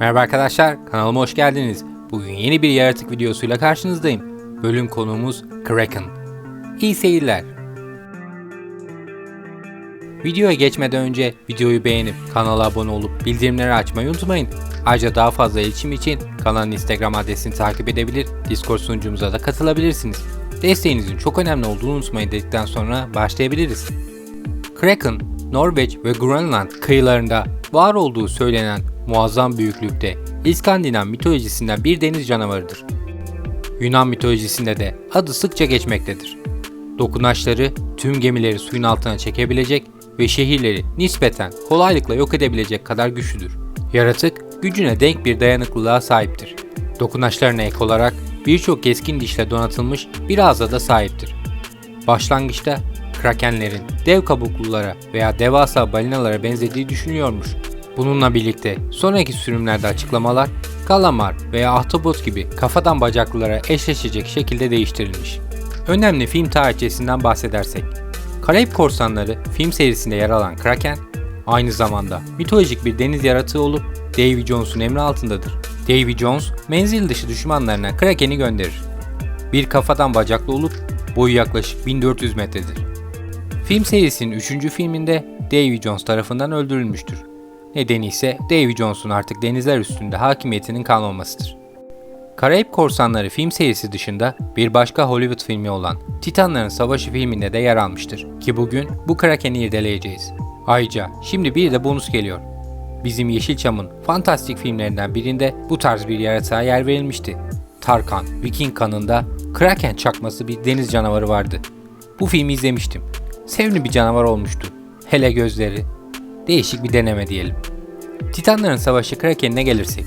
Merhaba arkadaşlar, kanalıma hoş geldiniz. Bugün yeni bir yaratık videosuyla karşınızdayım. Bölüm konuğumuz Kraken. İyi seyirler. Videoya geçmeden önce videoyu beğenip kanala abone olup bildirimleri açmayı unutmayın. Ayrıca daha fazla iletişim için kanalın Instagram adresini takip edebilir, Discord sunucumuza da katılabilirsiniz. Desteğinizin çok önemli olduğunu unutmayın dedikten sonra başlayabiliriz. Kraken, Norveç ve Grönland kıyılarında var olduğu söylenen muazzam büyüklükte İskandinav mitolojisinden bir deniz canavarıdır. Yunan mitolojisinde de adı sıkça geçmektedir. Dokunaçları tüm gemileri suyun altına çekebilecek ve şehirleri nispeten kolaylıkla yok edebilecek kadar güçlüdür. Yaratık gücüne denk bir dayanıklılığa sahiptir. Dokunaçlarına ek olarak birçok keskin dişle donatılmış bir ağza da sahiptir. Başlangıçta krakenlerin dev kabuklulara veya devasa balinalara benzediği düşünülüyormuş. Bununla birlikte sonraki sürümlerde açıklamalar kalamar veya ahtapot gibi kafadan bacaklılara eşleşecek şekilde değiştirilmiş. Önemli film tarihçesinden bahsedersek, Karayip Korsanları film serisinde yer alan Kraken, aynı zamanda mitolojik bir deniz yaratığı olup Davy Jones'un emri altındadır. Davy Jones, menzil dışı düşmanlarına Kraken'i gönderir. Bir kafadan bacaklı olup boyu yaklaşık 1400 metredir. Film serisinin 3. filminde Davy Jones tarafından öldürülmüştür. Nedeni ise Davy Jones'un artık denizler üstünde hakimiyetinin kalmamasıdır. Karayip Korsanları film serisi dışında bir başka Hollywood filmi olan Titanların Savaşı filminde de yer almıştır ki bugün bu Kraken'i irdeleyeceğiz. Ayrıca şimdi bir de bonus geliyor. Bizim Yeşilçam'ın fantastik filmlerinden birinde bu tarz bir yaratığa yer verilmişti. Tarkan, Viking kanında Kraken çakması bir deniz canavarı vardı. Bu filmi izlemiştim. Sevimli bir canavar olmuştu. Hele gözleri. Değişik bir deneme diyelim. Titanların Savaşı Kraken'ine gelirsek.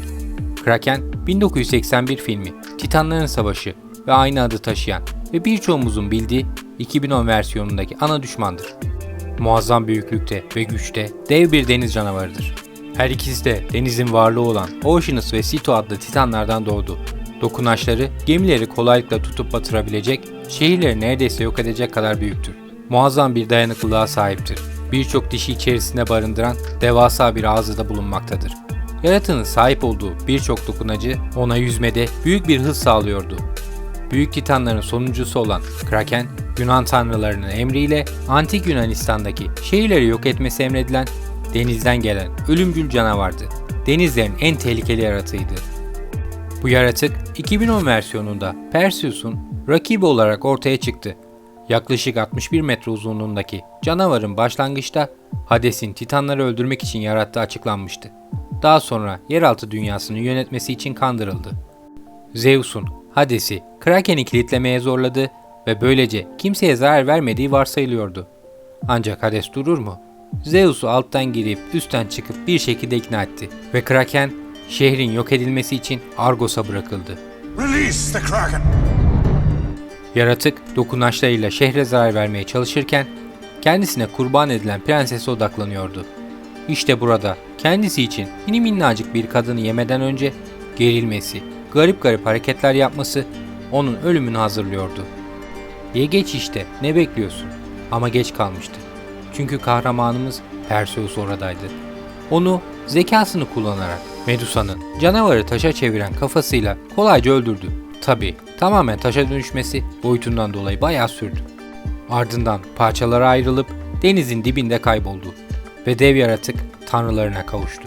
Kraken 1981 filmi Titanların Savaşı ve aynı adı taşıyan ve birçoğumuzun bildiği 2010 versiyonundaki ana düşmandır. Muazzam büyüklükte ve güçte dev bir deniz canavarıdır. Her ikisi de denizin varlığı olan Oceanus ve Sito adlı titanlardan doğdu. Dokunaçları gemileri kolaylıkla tutup batırabilecek, şehirleri neredeyse yok edecek kadar büyüktür. Muazzam bir dayanıklılığa sahiptir. Birçok dişi içerisinde barındıran devasa bir ağzı da bulunmaktadır. Yaratığın sahip olduğu birçok dokunacı ona yüzmede büyük bir hız sağlıyordu. Büyük Titanların sonuncusu olan Kraken, Yunan tanrılarının emriyle Antik Yunanistan'daki şehirleri yok etmesi emredilen denizden gelen ölümcül canavardı. Denizlerin en tehlikeli yaratığıydı. Bu yaratık 2010 versiyonunda Perseus'un rakibi olarak ortaya çıktı. Yaklaşık 61 metre uzunluğundaki canavarın başlangıçta Hades'in Titanları öldürmek için yarattığı açıklanmıştı. Daha sonra yeraltı dünyasını yönetmesi için kandırıldı. Zeus'un Hades'i Kraken'i kilitlemeye zorladı ve böylece kimseye zarar vermediği varsayılıyordu. Ancak Hades durur mu? Zeus'u alttan girip üstten çıkıp bir şekilde ikna etti ve Kraken şehrin yok edilmesi için Argos'a bırakıldı. Release the Kraken! Yaratık dokunaçlarıyla şehre zarar vermeye çalışırken kendisine kurban edilen prensese odaklanıyordu. İşte burada kendisi için mini minnacık bir kadını yemeden önce gerilmesi, garip garip hareketler yapması onun ölümünü hazırlıyordu. Ye geç işte ne bekliyorsun? Ama geç kalmıştı. Çünkü kahramanımız Perseus oradaydı. Onu zekasını kullanarak Medusa'nın canavarı taşa çeviren kafasıyla kolayca öldürdü. Tabi tamamen taşa dönüşmesi boyutundan dolayı bayağı sürdü. Ardından parçalara ayrılıp denizin dibinde kayboldu ve dev yaratık tanrılarına kavuştu.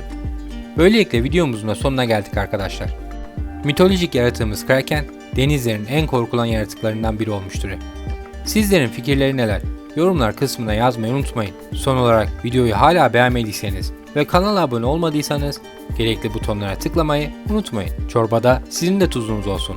Böylelikle videomuzun da sonuna geldik arkadaşlar. Mitolojik yaratığımız Kraken, denizlerin en korkulan yaratıklarından biri olmuştur. Sizlerin fikirleri neler? Yorumlar kısmına yazmayı unutmayın. Son olarak videoyu hala beğenmediyseniz ve kanala abone olmadıysanız gerekli butonlara tıklamayı unutmayın. Çorbada sizin de tuzunuz olsun.